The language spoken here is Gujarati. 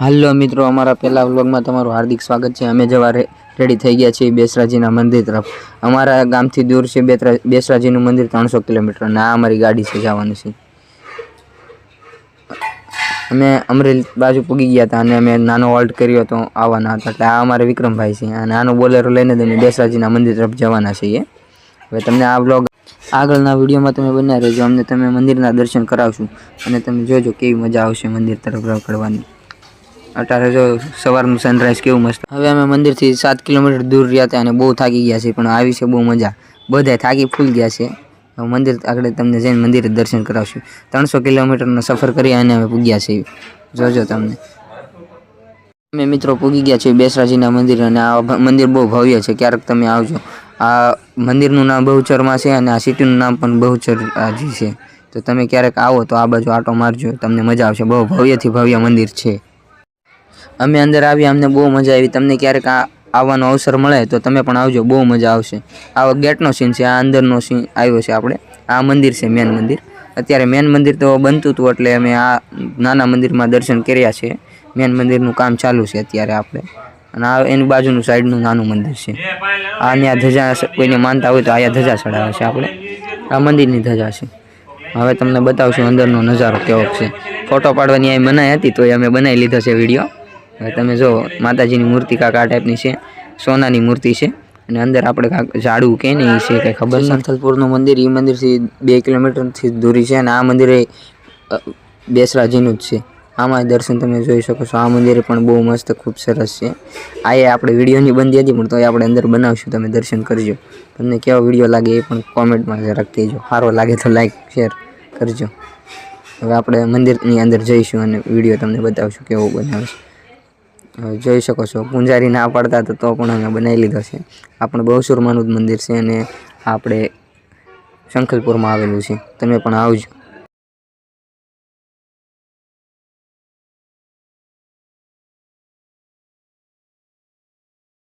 હાલો મિત્રો, અમારા પહેલા વ્લોગમાં તમારું હાર્દિક સ્વાગત છે. અમે જવા રેડી થઈ ગયા છીએ બેસરાજીના મંદિર તરફ. અમારા ગામથી દૂર છે બેસરાજીનું મંદિર ત્રણસો કિલોમીટર અને આ અમારી ગાડી છે, જવાનું છે. અમે અમરેલી બાજુ પૂગી ગયા હતા અને અમે નાનો હોલ્ટ કર્યો હતો, આવવાના હતા. એટલે આ અમારે વિક્રમભાઈ છે. અને આનો બોલેરો લઈને તમે બેસરાજીના મંદિર તરફ જવાના છીએ. હવે તમને આ વ્લોગ આગળના વિડીયોમાં તમે બન્યા રહેજો. અમને તમે મંદિરના દર્શન કરાવશું અને તમે જોજો કેવી મજા આવશે મંદિર તરફ રખડવાની. અત્યારે જો સવારનું સનરાઈઝ કેવું મસ્ત. હવે અમે મંદિરથી સાત કિલોમીટર દૂર રહ્યા હતા અને બહુ થાકી ગયા છે પણ આવી છે બહુ મજા. બધા થાકી ફૂલ ગયા છે. મંદિર આગળ તમને જઈને મંદિરે દર્શન કરાવશું. ત્રણસો કિલોમીટરનો સફર કરી અને અમે પૂગ્યા છીએ. જોજો તમને. અમે મિત્રો પૂગી ગયા છીએ બેસરાજીના મંદિર અને આ મંદિર બહુ ભવ્ય છે. ક્યારેક તમે આવજો. આ મંદિરનું નામ બહુચરમાં છે અને આ સિટીનું નામ પણ બહુચરજી છે. તો તમે ક્યારેક આવો તો આ બાજુ આટો મારજો. તમને મજા આવશે. બહુ ભવ્યથી ભવ્ય મંદિર છે. અમે અંદર આવ્યા અમને બહુ મજા આવી. તમને ક્યારેક આવવાનો અવસર મળે તો તમે પણ આવજો, બહુ મજા આવશે. આ ગેટનો સીન છે, આ અંદરનો સીન આવ્યો છે આપણે. આ મંદિર છે મેન મંદિર. અત્યારે મેન મંદિર તો બનતું હતું એટલે અમે આ નાના મંદિરમાં દર્શન કર્યા છે. મેન મંદિરનું કામ ચાલુ છે અત્યારે આપણે. અને આ એની બાજુનું સાઈડનું નાનું મંદિર છે. આ ત્યાં ધજા કોઈને માનતા હોય તો અહીંયા ધજા ચડાવે છે આપણે. આ મંદિરની ધજા છે. હવે તમને બતાવશું અંદરનો નજારો કેવો છે. ફોટો પાડવાની અહીં મનાઈ હતી તો અમે બનાવી લીધો છે વીડિયો. હવે તમે જો માતાજીની મૂર્તિ કાંક આ ટાઈપની છે સોનાની મૂર્તિ છે અને અંદર આપણે કાંક ઝાડવું કે ને એ છે કંઈ ખબર સંથલપુરનું મંદિર એ મંદિરથી બે કિલોમીટરથી દૂરી છે અને આ મંદિરે અ, બેસરાજીનું જ છે. આમાં દર્શન તમે જોઈ શકો છો. આ મંદિર પણ બહુ મસ્ત ખૂબ સરસ છે. આ એ આપણે વિડીયોની બંધી હતી પણ તો એ આપણે અંદર બનાવશું. તમે દર્શન કરજો. તમને કેવો વીડિયો લાગે એ પણ કોમેન્ટમાં જરાક કહેજો. સારો લાગે તો લાઈક શેર કરજો. હવે આપણે મંદિરની અંદર જઈશું અને વીડિયો તમને બતાવશું કેવો બનાવે છે. હવે જોઈ શકો છો. પૂંજારી ના પાડતા તો પણ અમે બનાવી લીધો છે. આપણે બહુસુરમાનું જ મંદિર છે અને આપણે શંખલપુરમાં આવેલું છે. તમે પણ આવજો.